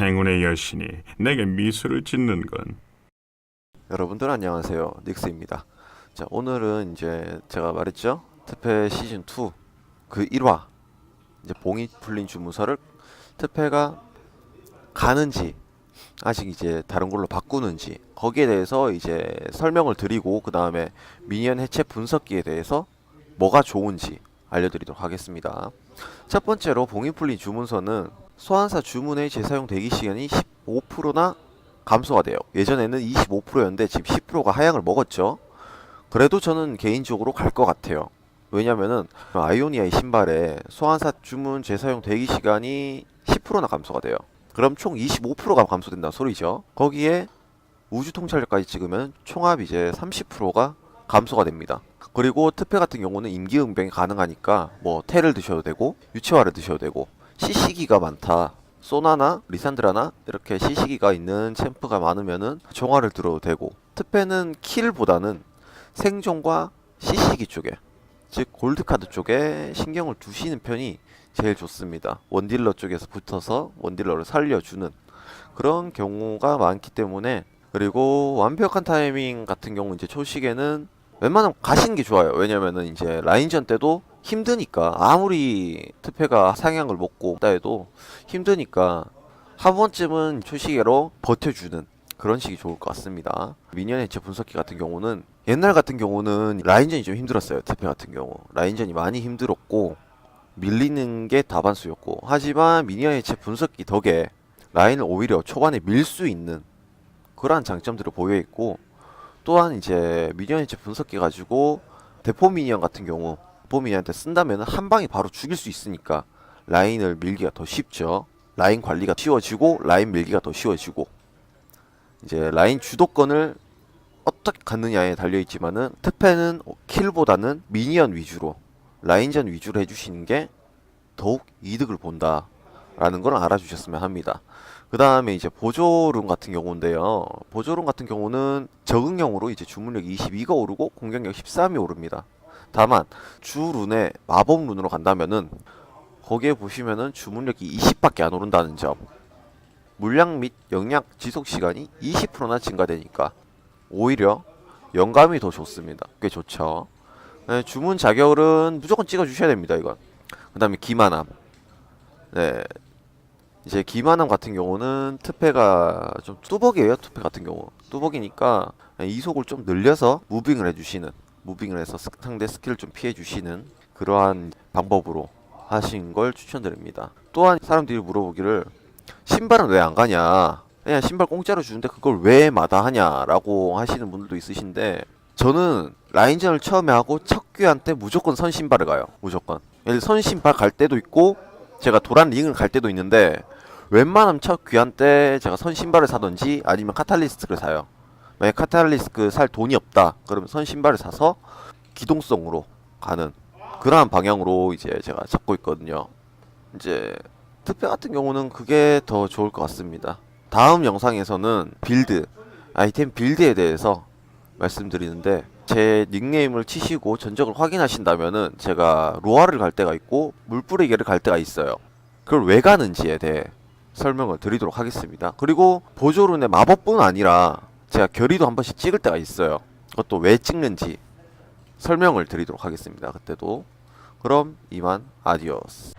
행운의 여신이 내게 미소를 짓는 건. 여러분들 안녕하세요. 닉스입니다. 자 오늘은 이제 제가 말했죠? 특패 시즌 2 그 1화 이제 봉이 풀린 주문서를 특패가 가는지 아직 이제 다른 걸로 바꾸는지 거기에 대해서 이제 설명을 드리고 그 다음에 미니언 해체 분석기에 대해서 뭐가 좋은지 알려드리도록 하겠습니다. 첫 번째로 봉이 풀린 주문서는 소환사 주문의 재사용 대기 시간이 15%나 감소가 돼요. 예전에는 25%였는데 지금 10%가 하향을 먹었죠. 그래도 저는 개인적으로 갈 것 같아요. 왜냐면은 아이오니아의 신발에 소환사 주문 재사용 대기 시간이 10%나 감소가 돼요. 그럼 총 25%가 감소된다는 소리죠. 거기에 우주 통찰력까지 찍으면 총합 이제 30%가 감소가 됩니다. 그리고 특패 같은 경우는 임기응변이 가능하니까 뭐 테를 드셔도 되고 유채화를 드셔도 되고 CC기가 많다. 소나나 리산드라나 이렇게 CC기가 있는 챔프가 많으면은 종화를 들어도 되고 특패는 킬보다는 생존과 CC기 쪽에 즉 골드카드 쪽에 신경을 두시는 편이 제일 좋습니다. 원딜러 쪽에서 붙어서 원딜러를 살려주는 그런 경우가 많기 때문에 그리고 완벽한 타이밍 같은 경우 이제 초식에는 웬만하면 가시는 게 좋아요. 왜냐면은 이제 라인전 때도 힘드니까 아무리 특패가 상향을 먹고 있다 해도 힘드니까 한 번쯤은 초시계로 버텨주는 그런 식이 좋을 것 같습니다. 미니언 해체 분석기 같은 경우는 옛날 같은 경우는 라인전이 좀 힘들었어요. 특패 같은 경우 라인전이 많이 힘들었고 밀리는 게 다반수였고 하지만 미니언 해체 분석기 덕에 라인을 오히려 초반에 밀 수 있는 그러한 장점들을 보여 있고 또한 이제 미니언 해체 분석기 가지고 대포 미니언 같은 경우 미니언한테 쓴다면 한 방에 바로 죽일 수 있으니까 라인을 밀기가 더 쉽죠. 라인 관리가 쉬워지고 라인 밀기가 더 쉬워지고 이제 라인 주도권을 어떻게 갖느냐에 달려 있지만은 특패는 킬보다는 미니언 위주로 라인전 위주로 해주시는 게 더욱 이득을 본다 라는 걸 알아주셨으면 합니다. 그 다음에 이제 보조룬 같은 경우인데요. 보조룬 같은 경우는 적응형으로 이제 주문력 22가 오르고 공격력 13이 오릅니다. 다만 주 룬에 마법 룬으로 간다면은 거기에 보시면은 주문력이 20밖에 안 오른다는 점. 물량 및 영약 지속 시간이 20%나 증가되니까 오히려 영감이 더 좋습니다. 꽤 좋죠. 네, 주문 자격은 무조건 찍어 주셔야 됩니다, 이건. 그 다음에 기만함. 네. 이제 기만함 같은 경우는 특패가 좀 뚜벅이에요, 특패 같은 경우. 뚜벅이니까 이속을 좀 늘려서 무빙을 해 주시는 무빙을 해서 스- 상대 스킬을 좀 피해 주시는 그러한 방법으로 하신 걸 추천드립니다. 또한 사람들이 물어보기를 신발은 왜 안 가냐? 그냥 신발 공짜로 주는데 그걸 왜 마다하냐라고 하시는 분들도 있으신데 저는 라인전을 처음에 하고 첫때 무조건 선 신발을 가요. 무조건. 선 신발 갈 때도 있고 제가 도란 링을 갈 때도 있는데 웬만하면 첫 귀환 때 제가 선 신발을 사든지 아니면 카탈리스트를 사요. 만약 카탈리스트 살 돈이 없다. 그러면 선 신발을 사서 기동성으로 가는 그러한 방향으로 이제 제가 잡고 있거든요. 이제 특패 같은 경우는 그게 더 좋을 것 같습니다. 다음 영상에서는 빌드, 아이템 빌드에 대해서 말씀드리는데 제 닉네임을 치시고 전적을 확인하신다면은 제가 로아를 갈 때가 있고 물뿌리개를 갈 때가 있어요. 그걸 왜 가는지에 대해 설명을 드리도록 하겠습니다. 그리고 보조룬의 마법뿐 아니라 제가 결의도 한 번씩 찍을 때가 있어요. 그것도 왜 찍는지 설명을 드리도록 하겠습니다. 그때도 그럼 이만 아디오스.